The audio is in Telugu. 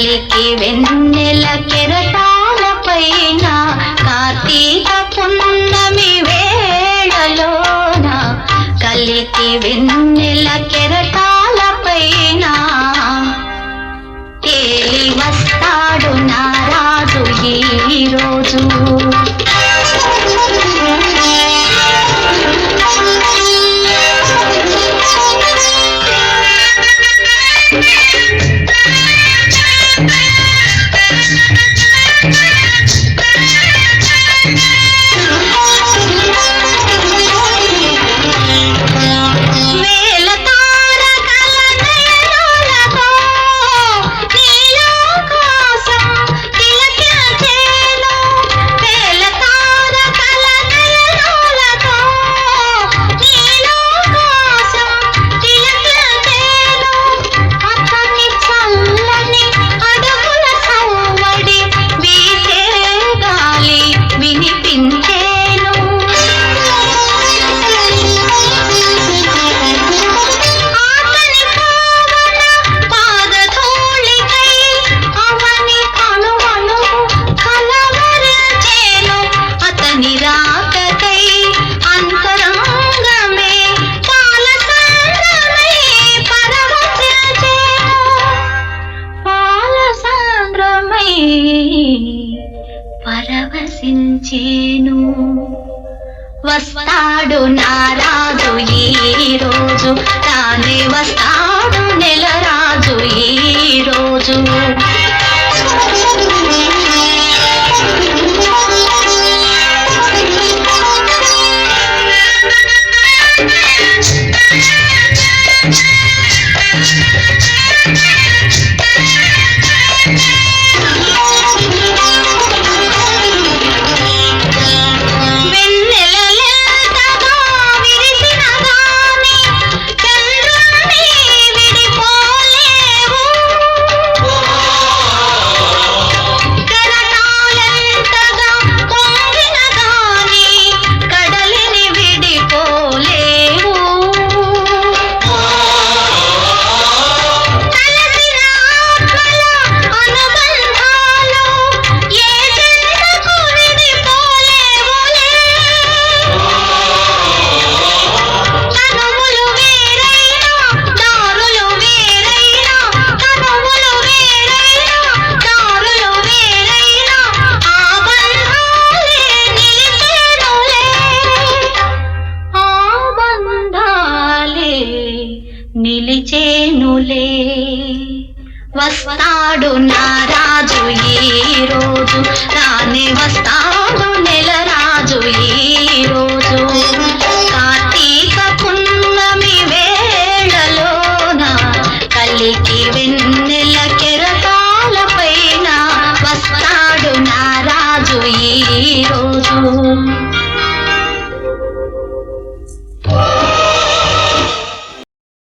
పలికి వెన్నెల కెరటాల పైన కార్తీక పున్నమి వేళలోన కలికి వెన్నెల కెరటాల పైన తేలి వస్తాడు నారాజు ఈ రోజు. పరవశించేను. వస్తాడు నారాదు ఈ నిలిచేనులే. వస్తాడు నా రాజు ఈ రోజు రానే వస్తాడు నెల రాజు ఈ రోజు. కార్తీక పున్నమి వేళలోన కలికి వెన్నెల కెరటాల పైన వస్తాడు నా రాజు ఈ రోజు.